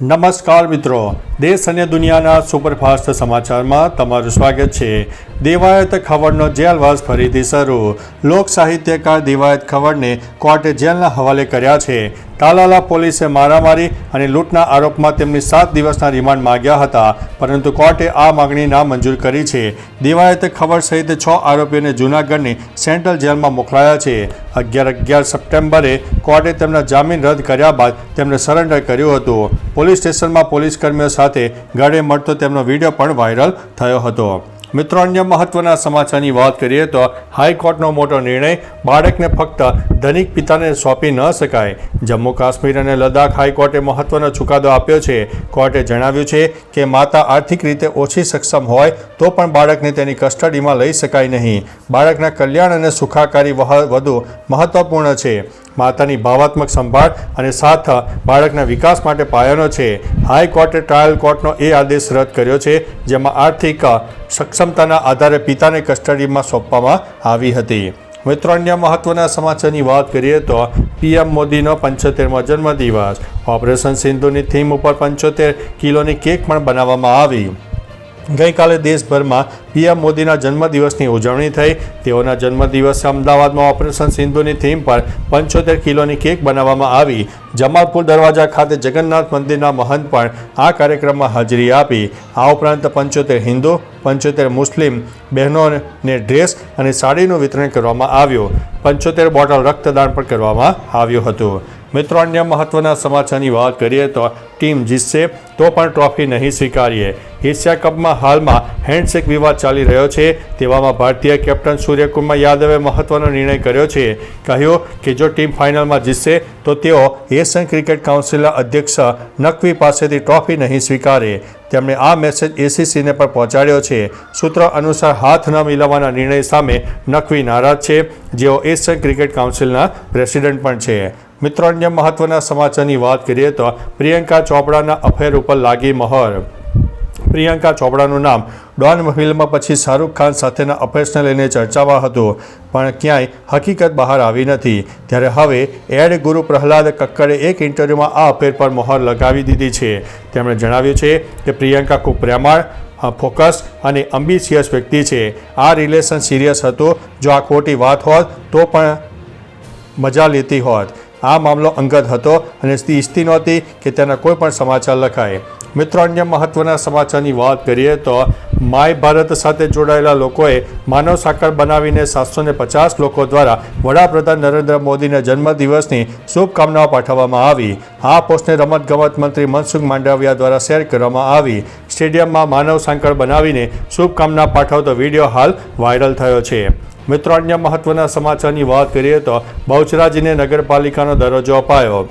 નમસ્કાર મિત્રો. દેશ અને દુનિયાના સુપરફાસ્ટ સમાચારમાં તમારું સ્વાગત છે. દેવાયત ખબરનો જેલવાસ ફરીથી શરૂ. લોક સાહિત્યકાર દેવાયત ખબરને કોર્ટે જેલના હવાલે કર્યા છે. તાલાલા પોલીસે મારામારી અને લૂંટના આરોપમાં તેમની સાત દિવસના રિમાન્ડ માંગ્યા હતા, પરંતુ કોર્ટે આ માગણી નામંજૂર કરી છે. દેવાયત ખબર સહિત છ આરોપીઓને જૂનાગઢની સેન્ટ્રલ જેલમાં મોકલાયા છે. અગિયાર અગિયાર સપ્ટેમ્બરે કોર્ટે તેમના જામીન રદ કર્યા બાદ તેમને સરેન્ડર કર્યું હતું. પોલીસ સ્ટેશનમાં પોલીસ કર્મીઓ સાથે ગળે મળતો તેમનો વીડિયો પણ વાયરલ થયો હતો. મિત્રો, અન્ય મહત્વના સમાચારની વાત કરીએ તો હાઈકોર્ટનો મોટો નિર્ણય બાળકને ફક્ત ધનિક પિતાને સોંપી ન શકાય. જમ્મુ કાશ્મીર અને લદ્દાખ હાઈકોર્ટે મહત્વનો ચુકાદો આપ્યો છે. કોર્ટે જણાવ્યું છે કે માતા આર્થિક રીતે ઓછી સક્ષમ હોય તો પણ બાળકને તેની કસ્ટડીમાં લઈ શકાય નહીં. બાળકના કલ્યાણ અને સુખાકારી વધુ મહત્વપૂર્ણ છે. માતાની ભાવાત્મક સંભાળ અને સાથ બાળકના વિકાસ માટે પાયાનો છે. હાઈકોર્ટે ટ્રાયલ કોર્ટનો એ આદેશ રદ કર્યો છે, જેમાં આર્થિક સક્ષમતાના આધારે પિતાને કસ્ટડીમાં સોંપવામાં આવી હતી. મિત્રો, અન્ય મહત્વના સમાચારની વાત કરીએ તો પીએમ મોદીનો પંચોતેરમો જન્મદિવસ. ઓપરેશન સિંધુની થીમ ઉપર પંચોતેર કિલોની કેક પણ બનાવવામાં આવી. ગઈકાલે દેશભરમાં પીએમ મોદીના જન્મદિવસની ઉજવણી થઈ. તેઓના જન્મદિવસે અમદાવાદમાં ઓપરેશન સિંધુની થીમ પર પંચોતેર કિલોની કેક બનાવવામાં આવી. જમાલપુર દરવાજા ખાતે જગન્નાથ મંદિરના મહંત પણ આ કાર્યક્રમમાં હાજરી આપી. આ ઉપરાંત પંચોતેર હિન્દુ, પંચોતેર મુસ્લિમ બહેનોને ડ્રેસ અને સાડીનું વિતરણ કરવામાં આવ્યું. પંચોતેર બોટલ રક્તદાન પણ કરવામાં આવ્યું હતું. મિત્રો, અન્ય મહત્વના સમાચારની વાત કરીએ તો ટીમ જીતશે તો પણ ટ્રોફી નહીં સ્વીકારીએ. એશિયા કપમાં હાલમાં હેન્ડશેક વિવાદ ચાલી રહ્યો છે. તેવામાં ભારતીય કેપ્ટન સૂર્યકુમાર યાદવે મહત્વનો નિર્ણય કર્યો છે. કહ્યું કે જો ટીમ ફાઇનલમાં જીતશે, તો તેઓ એશિયન ક્રિકેટ કાઉન્સિલના અધ્યક્ષ નકવી પાસેથી ટ્રોફી નહીં સ્વીકારે. તેમણે આ મેસેજ એસીસીને પણ પહોંચાડ્યો છે. સૂત્રો અનુસાર હાથ ન મિલાવવાના નિર્ણય સામે નકવી નારાજ છે. જેઓ એશિયન ક્રિકેટ કાઉન્સિલના પ્રેસિડેન્ટ પણ છે. મિત્રો, અન્ય મહત્વના સમાચારની વાત કરીએ તો પ્રિયંકા ચોપડાના અફેર ઉપર લાગી મહોર. પ્રિયંકા ચોપડાનું નામ ડોન ફિલ્મ પછી શાહરૂખ ખાન સાથેના અફેર્સને લઈને ચર્ચામાં હતું, પણ ક્યાંય હકીકત બહાર આવી નથી. ત્યારે હવે એડ ગુરુ પ્રહલાદ કક્કરે એક ઇન્ટરવ્યૂમાં આ અફેર પર મહોર લગાવી દીધી છે. તેમણે જણાવ્યું છે કે પ્રિયંકા ખૂબ પ્રેમાળ ફોકસ અને અમ્બિશિયસ વ્યક્તિ છે. આ રિલેશન સિરિયસ હતું. જો આ ખોટી વાત હોત તો પણ મજા લેતી હોત. આ મામલો અંગત હતો અને તે ઈચ્છતી નહોતી કે તેના કોઈ પણ સમાચાર લખાય. મિત્રો, અન્ય મહત્વના સમાચારની વાત કરીએ તો માય ભારત સાથે જોડાયેલા લોકોએ માનવ સાંકળ બનાવીને સાતસો ને પચાસ લોકો દ્વારા વડાપ્રધાન નરેન્દ્ર મોદીના જન્મદિવસની શુભકામનાઓ પાઠવવામાં આવી. આ પોસ્ટને રમતગમત મંત્રી મનસુખ માંડવિયા દ્વારા શેર કરવામાં આવી. સ્ટેડિયમમાં માનવ સાંકળ બનાવીને શુભકામના પાઠવતો વીડિયો હાલ વાયરલ થયો છે. મિત્રો, અન્ય મહત્વના સમાચારની વાત કરીએ તો બહુચરાજીને નગરપાલિકાનો દરજ્જો અપાયો.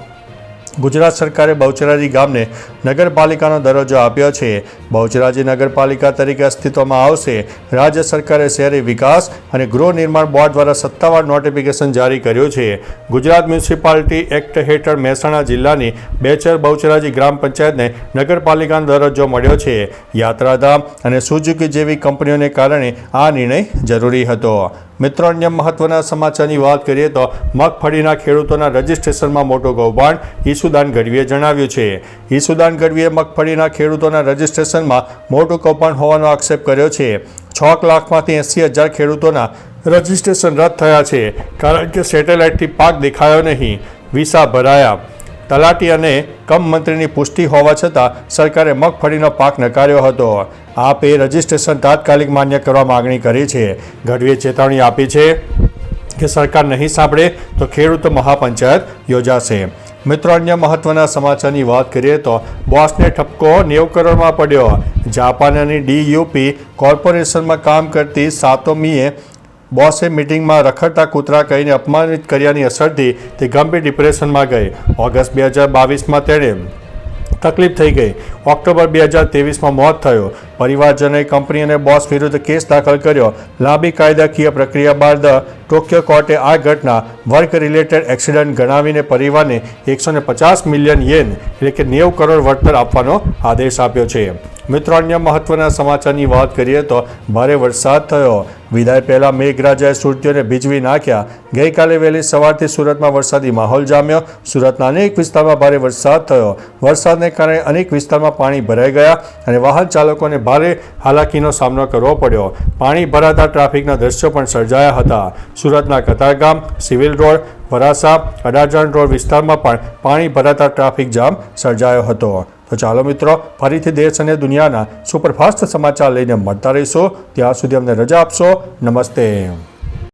ગુજરાત સરકારે બહુચરાજી ગામને નગરપાલિકાનો દરજ્જો આપ્યો છે. બહુચરાજી નગરપાલિકા તરીકે અસ્તિત્વમાં આવશે. રાજ્ય સરકારે શહેરી વિકાસ અને ગૃહ નિર્માણ બોર્ડ દ્વારા સત્તાવાર નોટિફિકેશન જારી કર્યું છે. ગુજરાત મ્યુનિસિપાલિટી એક્ટ હેઠળ મહેસાણા જિલ્લાની બેચર બહુચરાજી ગ્રામ પંચાયતને નગરપાલિકાનો દરજ્જો મળ્યો છે. યાત્રાધામ અને સુઝુકી જેવી કંપનીઓને કારણે આ નિર્ણય જરૂરી હતો. મિત્રો, અન્ય મહત્વના સમાચારની વાત કરીએ તો મગફળીના ખેડૂતોના રજિસ્ટ્રેશનમાં મોટું કૌભાંડ ઈસુદાન ગઢવીએ જણાવ્યું છે. ઈસુદાન ગઢવીએ મગફળીના ખેડૂતોના રજિસ્ટ્રેશનમાં મોટું કૌભાંડ હોવાનો આક્ષેપ કર્યો છે. છ લાખમાંથી એંસી હજાર ખેડૂતોના રજિસ્ટ્રેશન રદ થયા છે, કારણ કે સેટેલાઇટથી પાક દેખાયો નહીં. વિસા ભરાયા. તલાટી અને કમ મંત્રીની પુષ્ટિ હોવા છતાં સરકારે મગફળીનો પાક નકાર્યો હતો. આપે રજિસ્ટ્રેશન તાત્કાલિક માન્ય કરવા માગણી કરી છે. ગઢવીએ ચેતવણી આપી છે કે સરકાર નહીં સાંભળે તો ખેડૂત મહાપંચાયત યોજાશે. મિત્રો, અન્ય મહત્વના સમાચારની વાત કરીએ તો બોસને ઠપકો નેવું કરોડમાં પડ્યો. જાપાન અને ડીયુપી કોર્પોરેશનમાં કામ કરતી સાતોમીએ બોસે મિટિંગમાં રખડતા કૂતરા કહીને અપમાનિત કર્યાની અસરથી તે ગંભીર ડિપ્રેશનમાં ગઈ. ઓગસ્ટ બે હજાર બાવીસમાં તેણે તકલીફ થઈ ગઈ. ઓક્ટોબર બે હજાર ત્રેવીસમાં મોત થયો. પરિવારજનોએ કંપની અને બોસ વિરુદ્ધ કેસ દાખલ કર્યો. લાંબી કાયદાકીય પ્રક્રિયા બાદ ટોક્યો કોર્ટે આ ઘટના વર્ક રિલેટેડ એક્સિડન્ટ ગણાવીને પરિવારને એકસો પચાસ મિલિયન યેન, એટલે કે નેવું કરોડ વળતર આપવાનો આદેશ આપ્યો છે. મિત્રો, અન્ય મહત્વના સમાચારની વાત કરીએ તો ભારે વરસાદ થયો. વિદાય પહેલાં મેઘરાજાએ સુરતીઓને ભીજવી નાખ્યા. ગઈકાલે વહેલી સવારથી સુરતમાં વરસાદી માહોલ જામ્યો. સુરતના અનેક વિસ્તારમાં ભારે વરસાદ થયો. વરસાદને કારણે અનેક વિસ્તારમાં પાણી ભરાઈ ગયા અને વાહન ચાલકોને ભારે હાલાકીનો સામનો કરવો પડ્યો. પાણી ભરાતા ટ્રાફિકના દ્રશ્યો પણ સર્જાયા હતા. સુરતના કતારગામ સિવિલ રોડ, વરાસા, અડાજણ રોડ વિસ્તારમાં પણ પાણી ભરાતા ટ્રાફિક જામ સર્જાયો હતો. તો ચાલો મિત્રો, ફરીથી દેશ અને દુનિયાના સુપરફાસ્ટ સમાચાર લઈને મળતા રહીશું. ત્યાં સુધી અમને રજા આપશો. નમસ્તે.